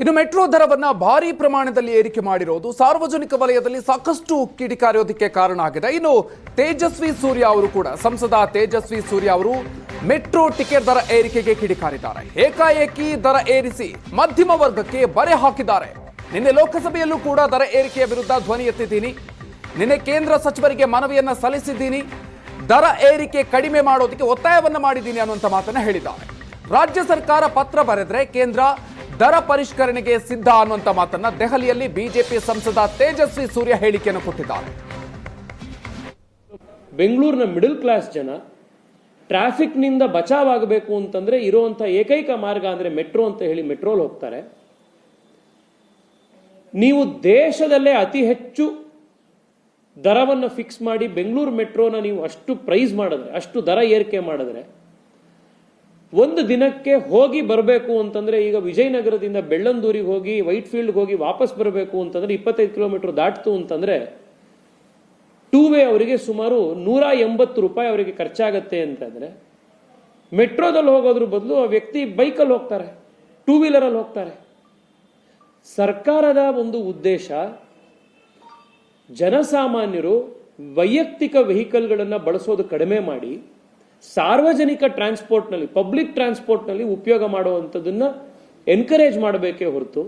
ಇನ್ನು ಮೆಟ್ರೋ ದರವನ್ನ ಭಾರಿ ಪ್ರಮಾಣದಲ್ಲಿ ಏರಿಕೆ ಮಾಡಿರೋದು ಸಾರ್ವಜನಿಕ ವಲಯದಲ್ಲಿ ಸಾಕಷ್ಟು ಕಿಡಿಕಾರೋದಕ್ಕೆ ಕಾರಣ ಆಗಿದೆ. ಇನ್ನು ತೇಜಸ್ವಿ ಸೂರ್ಯ ಅವರು ಕೂಡ, ಸಂಸದ ತೇಜಸ್ವಿ ಸೂರ್ಯ ಅವರು ಮೆಟ್ರೋ ಟಿಕೆಟ್ ದರ ಏರಿಕೆಗೆ ಕಿಡಿಕಾರಿದ್ದಾರೆ. ಏಕಾಏಕಿ ದರ ಏರಿಸಿ ಮಧ್ಯಮ ವರ್ಗಕ್ಕೆ ಬರೆ ಹಾಕಿದ್ದಾರೆ. ನಿನ್ನೆ ಲೋಕಸಭೆಯಲ್ಲೂ ಕೂಡ ದರ ಏರಿಕೆಯ ವಿರುದ್ಧ ಧ್ವನಿ ಎತ್ತಿದ್ದೀನಿ. ನಿನ್ನೆ ಕೇಂದ್ರ ಸಚಿವರಿಗೆ ಮನವಿಯನ್ನ ಸಲ್ಲಿಸಿದ್ದೀನಿ. ದರ ಏರಿಕೆ ಕಡಿಮೆ ಮಾಡೋದಕ್ಕೆ ಒತ್ತಾಯವನ್ನ ಮಾಡಿದ್ದೀನಿ ಅನ್ನುವಂಥ ಮಾತನ್ನ ಹೇಳಿದ್ದಾರೆ. ರಾಜ್ಯ ಸರ್ಕಾರ ಪತ್ರ ಬರೆದ್ರೆ ಕೇಂದ್ರ ದರ ಪರಿಷ್ಕರಣೆಗೆ ಸಿದ್ಧ ಅನ್ನುವಂಥ ಮಾತನ್ನ ದೆಹಲಿಯಲ್ಲಿ ಬಿಜೆಪಿ ಸಂಸದ ತೇಜಸ್ವಿ ಸೂರ್ಯ ಹೇಳಿಕೆಯನ್ನು ಕೊಟ್ಟಿದ್ದಾರೆ. ಬೆಂಗಳೂರಿನ ಮಿಡಲ್ ಕ್ಲಾಸ್ ಜನ ಟ್ರಾಫಿಕ್ನಿಂದ ಬಚಾವಾಗಬೇಕು ಅಂತಂದ್ರೆ ಇರುವಂಥ ಏಕೈಕ ಮಾರ್ಗ ಅಂದ್ರೆ ಮೆಟ್ರೋ ಅಂತ ಹೇಳಿ ಮೆಟ್ರೋಲ್ ಹೋಗ್ತಾರೆ. ನೀವು ದೇಶದಲ್ಲೇ ಅತಿ ಹೆಚ್ಚು ದರವನ್ನು ಫಿಕ್ಸ್ ಮಾಡಿ ಬೆಂಗಳೂರು ಮೆಟ್ರೋನ ನೀವು ಅಷ್ಟು ಪ್ರೈಸ್ ಮಾಡಿದ್ರೆ, ಅಷ್ಟು ದರ ಏರಿಕೆ ಮಾಡಿದ್ರೆ ಒಂದು ದಿನಕ್ಕೆ ಹೋಗಿ ಬರಬೇಕು ಅಂತಂದ್ರೆ ಈಗ ವಿಜಯನಗರದಿಂದ ಬೆಳ್ಳಂದೂರಿಗೆ ಹೋಗಿ ವೈಟ್ ಫೀಲ್ಡ್ಗೆ ಹೋಗಿ ವಾಪಸ್ ಬರಬೇಕು ಅಂತಂದ್ರೆ ಇಪ್ಪತ್ತೈದು ಕಿಲೋಮೀಟರ್ ದಾಟ್ತು ಅಂತಂದ್ರೆ ಟೂ ವೇ ಅವರಿಗೆ ಸುಮಾರು ನೂರ ಎಂಬತ್ತು ರೂಪಾಯಿ ಅವರಿಗೆ ಖರ್ಚಾಗತ್ತೆ ಅಂತಂದ್ರೆ ಮೆಟ್ರೋದಲ್ಲಿ ಹೋಗೋದ್ರ ಬದಲು ಆ ವ್ಯಕ್ತಿ ಬೈಕಲ್ಲಿ ಹೋಗ್ತಾರೆ ಟೂ ವೀಲರಲ್ಲಿ ಹೋಗ್ತಾರೆ. ಸರ್ಕಾರದ ಒಂದು ಉದ್ದೇಶ, ಜನಸಾಮಾನ್ಯರು ವೈಯಕ್ತಿಕ ವೆಹಿಕಲ್ಗಳನ್ನು ಬಳಸೋದು ಕಡಿಮೆ ಮಾಡಿ ಸಾರ್ವಜನಿಕ ಟ್ರಾನ್ಸ್ಪೋರ್ಟ್ನಲ್ಲಿ ಪಬ್ಲಿಕ್ ಟ್ರಾನ್ಸ್ಪೋರ್ಟ್ನಲ್ಲಿ ಉಪಯೋಗ ಮಾಡುವಂಥದ್ದನ್ನು ಎನ್ಕರೇಜ್ ಮಾಡಬೇಕೇ ಹೊರತು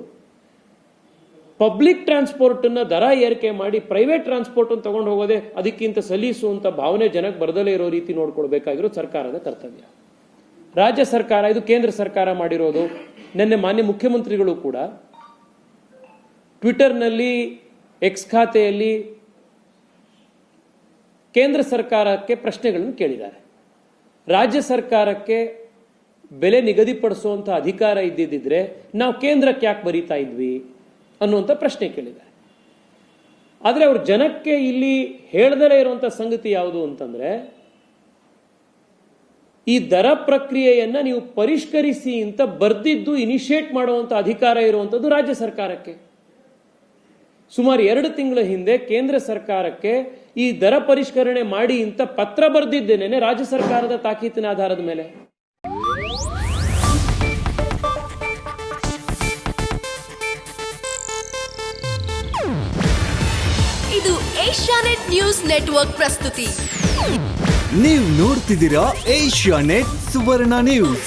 ಪಬ್ಲಿಕ್ ಟ್ರಾನ್ಸ್ಪೋರ್ಟನ್ನು ದರ ಏರಿಕೆ ಮಾಡಿ ಪ್ರೈವೇಟ್ ಟ್ರಾನ್ಸ್ಪೋರ್ಟ್ ಅನ್ನು ತಗೊಂಡು ಹೋಗೋದೇ ಅದಕ್ಕಿಂತ ಸಲೀಸು ಭಾವನೆ ಜನಕ್ಕೆ ಬರದಲೇ ಇರೋ ರೀತಿ ನೋಡ್ಕೊಳ್ಬೇಕಾಗಿರೋ ಸರ್ಕಾರದ ಕರ್ತವ್ಯ. ರಾಜ್ಯ ಸರ್ಕಾರ, ಇದು ಕೇಂದ್ರ ಸರ್ಕಾರ ಮಾಡಿರೋದು, ನಿನ್ನೆ ಮಾನ್ಯ ಮುಖ್ಯಮಂತ್ರಿಗಳು ಕೂಡ ಟ್ವಿಟರ್ನಲ್ಲಿ ಎಕ್ಸ್ ಖಾತೆಯಲ್ಲಿ ಕೇಂದ್ರ ಸರ್ಕಾರಕ್ಕೆ ಪ್ರಶ್ನೆಗಳನ್ನು ಕೇಳಿದ್ದಾರೆ. ರಾಜ್ಯ ಸರ್ಕಾರಕ್ಕೆ ಬೆಲೆ ನಿಗದಿಪಡಿಸುವಂಥ ಅಧಿಕಾರ ಇದ್ದಿದ್ದರೆ ನಾವು ಕೇಂದ್ರಕ್ಕೆ ಯಾಕೆ ಬರೀತಾ ಇದ್ವಿ ಅನ್ನುವಂಥ ಪ್ರಶ್ನೆ ಕೇಳಿದ್ದಾರೆ. ಆದರೆ ಅವ್ರ ಜನಕ್ಕೆ ಇಲ್ಲಿ ಹೇಳ್ದಲೇ ಇರುವಂಥ ಸಂಗತಿ ಯಾವುದು ಅಂತಂದರೆ, ಈ ದರ ಪ್ರಕ್ರಿಯೆಯನ್ನು ನೀವು ಪರಿಷ್ಕರಿಸಿ ಅಂತ ಬರ್ದಿದ್ದು ಇನಿಷಿಯೇಟ್ ಮಾಡುವಂಥ ಅಧಿಕಾರ ಇರುವಂಥದ್ದು ರಾಜ್ಯ ಸರ್ಕಾರಕ್ಕೆ. ಸುಮಾರು ಎರಡು ತಿಂಗಳ ಹಿಂದೆ ಕೇಂದ್ರ ಸರ್ಕಾರಕ್ಕೆ ಈ ದರ ಪರಿಷ್ಕರಣೆ ಮಾಡಿ ಅಂತ ಪತ್ರ ಬರೆದಿದ್ದೇನೆ ರಾಜ್ಯ ಸರ್ಕಾರದ ತಾಕೀತಿನ ಆಧಾರದ ಮೇಲೆ. ಇದು ಏಷ್ಯಾನೆಟ್ ನ್ಯೂಸ್ ನೆಟ್ವರ್ಕ್ ಪ್ರಸ್ತುತಿ. ನೀವು ನೋಡ್ತಿದ್ದೀರಾ ಏಷ್ಯಾ ನೆಟ್ ಸುವರ್ಣ ನ್ಯೂಸ್.